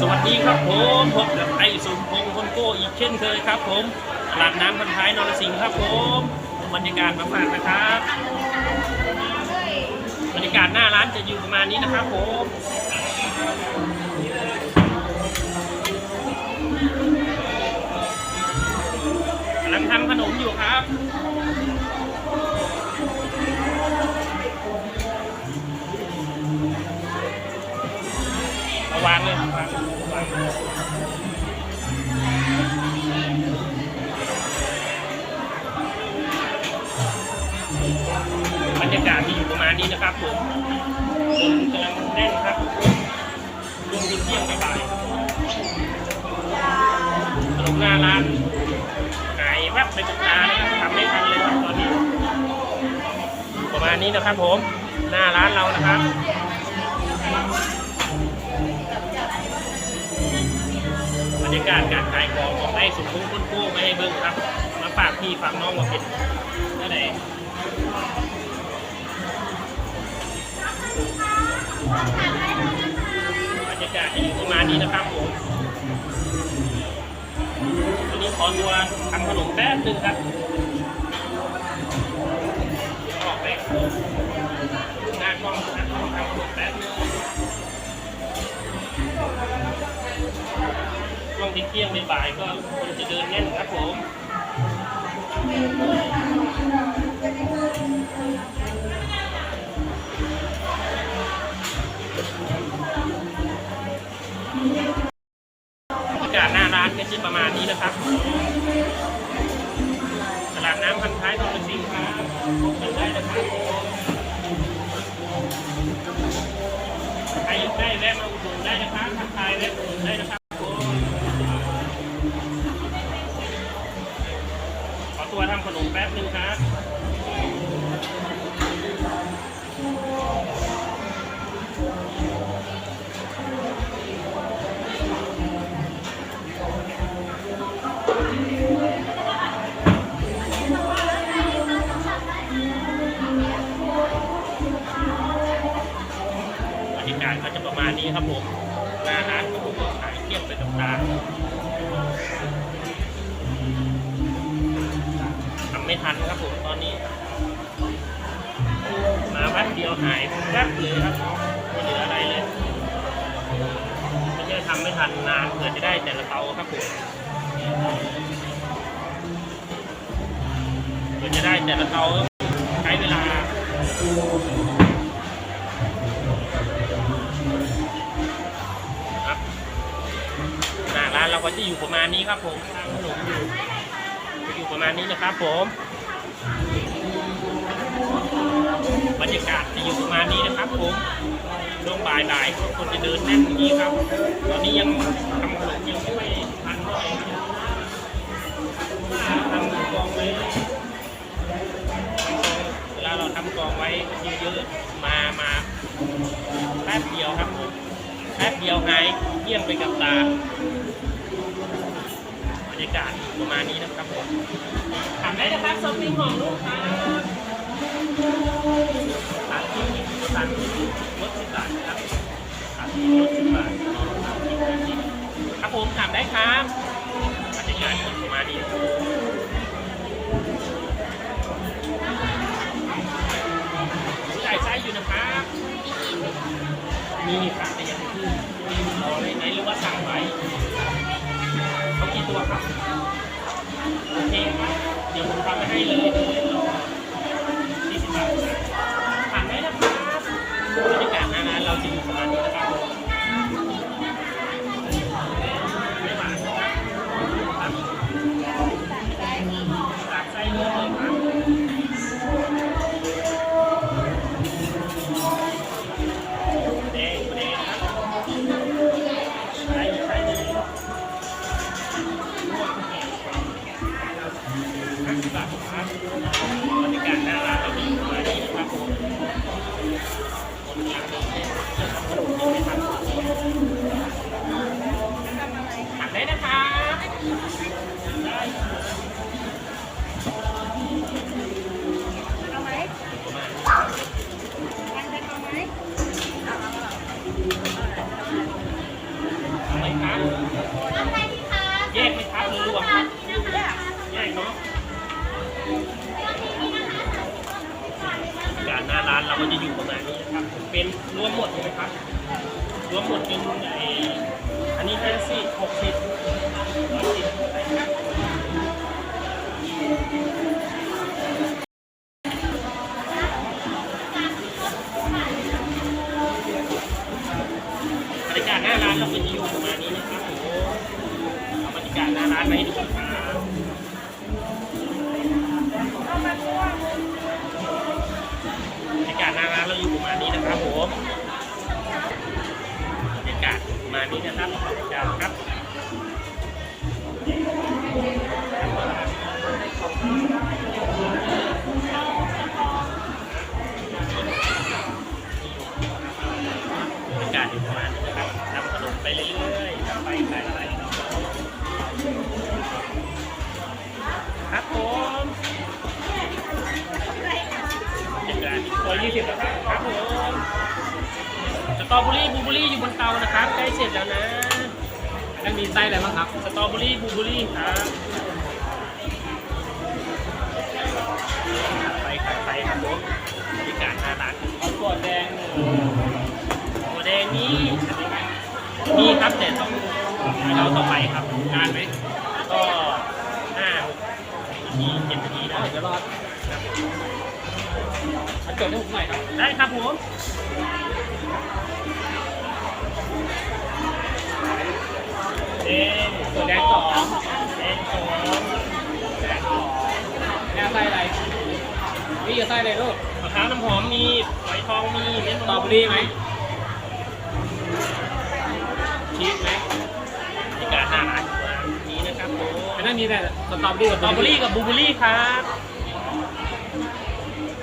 สวัสดีครับผมพบกับไอ้สมพงษ์คนโก้อีกเช่นเคยครับ ผมตลาดน้ำพันท้ายนรสิงห์ครับผมบรรยากาศมาฝากนะครับบรรยากาศหน้าร้านจะอยู่ประมาณนี้นะครับผมกำลังทำขนมอยู่ครับวางเลย บรรยากาศที่อยู่ประมาณนี้นะครับผมคนกำลังแน่นครับช่วงเที่ยงบ่ายขนมหน้าร้านหายแวบไปกับตานะครับทำไม่ทันเลยครับตอนนี้ ประมาณนี้นะครับผม หน้าร้านเรานะครับ รรยากาศการขายของของได้สุขุมคุ้นกู้ไม่ให้เบิ่งครับ มาฝากพี่ฝากน้องมาเป็นนั่นเองบรรยากาศจะอยู่ประมาณนี้นะครับผมวันนี้ขอตัวทำขนมแป๊บนึงครับออกไปหน้ากล้องนะทำขนมแป๊บนึง ที่เที่ยงบ่ายก็คนจะเดินแน่นครับผมบรรยากาศหน้าร้านก็จะประมาณนี้นะครับตลาดน้ำพันท้ายทองเป็นสิงครับพบกันได้นะครับใครอยากได้แวะมาอุดหนุนได้นะครับากาศก็จะประมาณนี้ครับผมหน้าร้านก็ผมขายเทียบไปกับตาทำไม่ทันครับผมตอนนี้ มาแป๊บเดียวหายแป๊บเลยครับไม่เหลืออะไรเลยไม่ใช่ทำไม่ทันนานเผื่อจะได้แต่ละเตาครับผมเผื่อจะได้แต่ละเตา ก็จะอยู่ประมาณนี้ครับผมขนมอยู่จะอยู่ประมาณนี้นะครับผมบรรยากาศจะอยู่ประมาณนี้นะครับผมช่วงบ่ายๆคนจะเดินแน่นอย่างนี้ครับ ตอนนี้ยังทำขนมยังไม่ทันเท่าไหร่ทำกองไว้เวลาเราทำกองไว้เยอะๆมามาแป๊บเดียวครับผมแป๊บเดียวหายเยี่ยมไปกับตา รยากาศประมาณนี้นะครับผมถามได้นะครับซอฟต์ครีมของลูกครับสามชิ้นสามชิ้นลดสิบบาทนะครับสามชิ้นลดสิบบาทครับผมถามได้ครับบรรยากาศประมาณนี้ใส่ไส้อยู่นะครับ มีค่ะแต่ยังไม่ขึ้นรอเลยไหมหรือว่าสั่ง ตัวครับโอเคครับเดี๋ยวผมทำให้เลย น้าร้านเราก็จะอยู่ประมาณนี้นะครับเป็นรวมหมดเลยครับ รวมหมดเป็นไออันนี้ห้าสิบหกสิบร้อยสิบอะไรครับ เบอรี่บลูเบอรี่อยู่บนเตานะครับใกล้เสร็จแล้วนะแล้วมีไส้อะไรบ้างครับ สตรอเบอรี่บลูเบอรี่ครับไปขัดไปครับผมบรรยากาศหน้าร้านเอาตัวแดงหนึ่งหัวแดงนี่มีครับแต่ต้องเราต่อไปครับนานไหมก็ห้าหกนาทีเจ็ดนาทีได้เดี๋ยวรอดเอาจดให้ผมหน่อยครับ ได้ครับผม ส้อะไรลูกมะพร้าวน้ำหอมมีฝอยทองมีเม็ดสตรอเบอรี่ไหมชีสไหมบรรยากาศหน้าร้านอยู่ประมาณนี้นะครับผมอันนั้นมีแต่สตรอเบอรี่สตรอเบอรี่กับบลูเบอรี่ครับอ